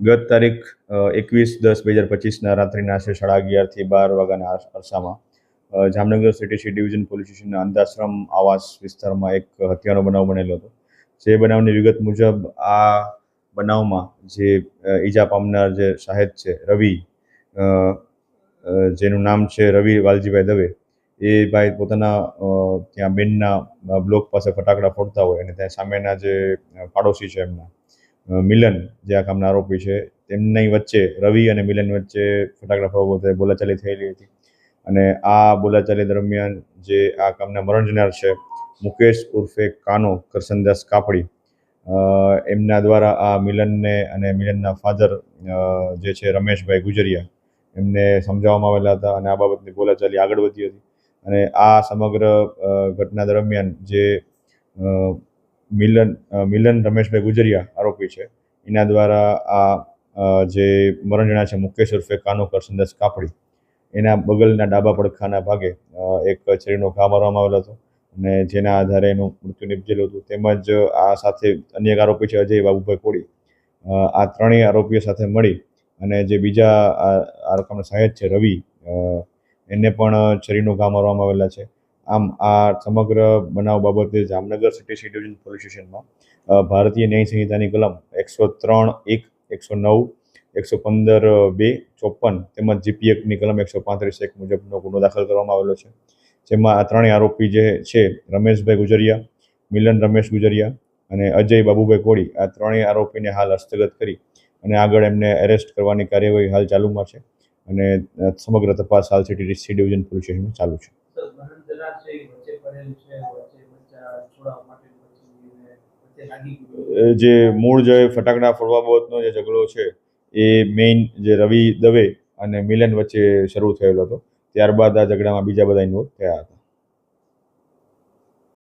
ગત તારીખ એકવીસ દસ બે હજાર પચીસના રાત્રિના આશરે સાડા અગિયારથી બાર વાગ્યાના અરસામાં. Jamnagar city C division police સ્ટેશનના અંધાશ્રમ આવાસ વિસ્તારમાં એક હત્યાનો બનાવ બનેલો હતો. જે બનાવની વિગત મુજબ આ બનાવમાં જે ઈજા પામનાર જે શાહેદ છે, રવિ જેનું નામ છે રવિ વાલજીભાઈ દવે, એ ભાઈ પોતાના ત્યાં બેનના બ્લોક પાસે ફટાકડા ફોડતા હોય અને ત્યાં સામેના જે પાડોશી છે એમના મિલન જે આ કામના આરોપી છે, તેમની વચ્ચે રવિ અને મિલન વચ્ચે ફટાકડા ફોડવા બાબતે બોલાચાલી થયેલી હતી. અને આ બોલાચાલી દરમિયાન જે આ કામના મરણજનાર છે, મુકેશ ઉર્ફે કાનો કરસનદાસ કાપડી એમના દ્વારા આ મિલનને અને મિલનના ફાધર જે છે રમેશભાઈ ગુજરિયા, એમને સમજાવવામાં આવેલા હતા અને આ બાબતની બોલાચાલી આગળ વધી હતી. અને આ સમગ્ર ઘટના દરમિયાન જે મિલન મિલન રમેશભાઈ ગુજરિયા આરોપી છે. એના દ્વારા આ જે મરણ જણા છે મુકેશ ઉર્ફે કાનો કરસનદાસ કાપડી, એના બગલના ડાબા પડખાના ભાગે એક છરીનો ઘા મારવામાં આવેલો હતો અને જેના આધારે એનું મૃત્યુ નિપજેલું હતું. તેમજ આ સાથે અન્ય એક આરોપી છે અજય બાબુભાઈ કોળી. આ ત્રણેય આરોપીઓ સાથે મળી અને જે બીજા આ રકમના સહાયક છે રવિ એને પણ છરીનો ઘા મારવામાં આવેલા છે. આમ આ સમગ્ર બનાવ બાબતે Jamnagar city C division police સ્ટેશનમાં ભારતીય ન્યાય સંહિતાની કલમ એકસો ત્રણ એક, એકસો નવ, એકસો પંદર બે, ચોપન તેમજ જીપી કલમ એકસો પાંત્રીસ એક મુજબનો ગુનો દાખલ કરવામાં આવેલો છે. જેમાં આ ત્રણેય આરોપી જે છે, રમેશભાઈ ગુજરિયા, મિલન રમેશ ગુજરિયા અને અજય બાબુભાઈ કોળી, આ ત્રણેય આરોપીને હાલ હસ્તગત કરી અને આગળ એમને એરેસ્ટ કરવાની કાર્યવાહી હાલ ચાલુમાં છે અને સમગ્ર તપાસ હાલ સિટી સી ડિવિઝન પોલીસ સ્ટેશનમાં ચાલુ છે. જે મૂળ જે ફટાકડા ફોડવા બાબતનો જે ઝઘડો છે, એ મેઇન જે રવિ દવે અને મિલન વચ્ચે શરૂ થયેલો હતો. ત્યારબાદ આ ઝઘડામાં બીજા બધા ઇન્વોલ્વ થયા હતા.